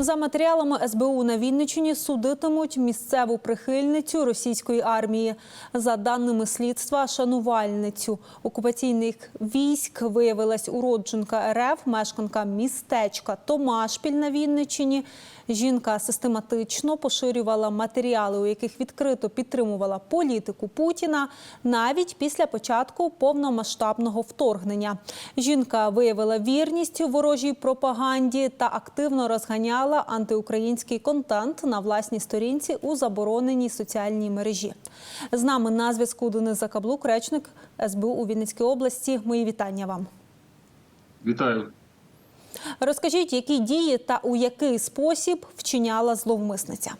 За матеріалами СБУ на Вінниччині судитимуть місцеву прихильницю російської армії. За даними слідства, шанувальницю окупаційних військ виявилась уродженка РФ, мешканка містечка Томашпіль на Вінниччині. Жінка систематично поширювала матеріали, у яких відкрито підтримувала політику Путіна навіть після початку повномасштабного вторгнення. Жінка виявила вірність ворожій пропаганді та активно розганяла антиукраїнський контент на власній сторінці у забороненій соціальній мережі. З нами на зв'язку Денис Закаблук, речник СБУ у Вінницькій області. Мої вітання вам. Вітаю. Розкажіть, які дії та у який спосіб вчиняла зловмисниця.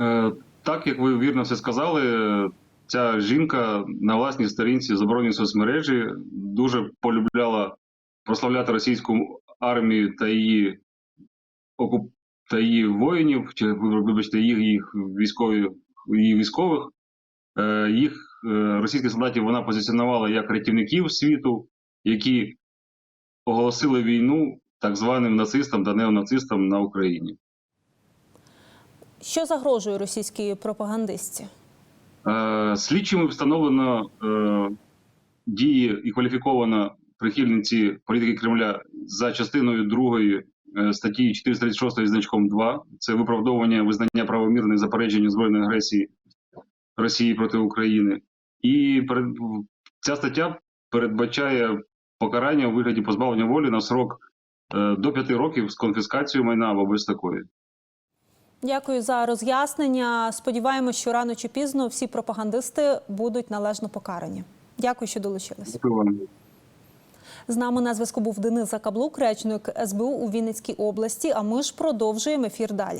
Е, Так як ви вірно все сказали, ця жінка на власній сторінці заборонені соцмережі дуже полюбляла прославляти російську армію та її окуп... та її воїнів, чи вибачте, їх, їх військові її військових. Е, Їх е, російських солдатів вона позиціонувала як рятівників світу, які оголосили війну так званим нацистам та неонацистам на Україні. Що загрожує російській пропагандистці? Е, Слідчими встановлено дії і кваліфіковано прихильниці політики Кремля за частиною 2 статті 436 зі значком 2. Це виправдовування визнання правомірних заперечень збройної агресії Росії проти України. І перед, ця стаття передбачає покарання у вигляді позбавлення волі на срок е, до 5 років з конфіскацією майна або без такої. Дякую за роз'яснення. Сподіваємось, що рано чи пізно всі пропагандисти будуть належно покарані. Дякую, що долучились. Дякую вам. З нами на зв'язку був Денис Закаблук, речник СБУ у Вінницькій області. А ми ж продовжуємо ефір далі.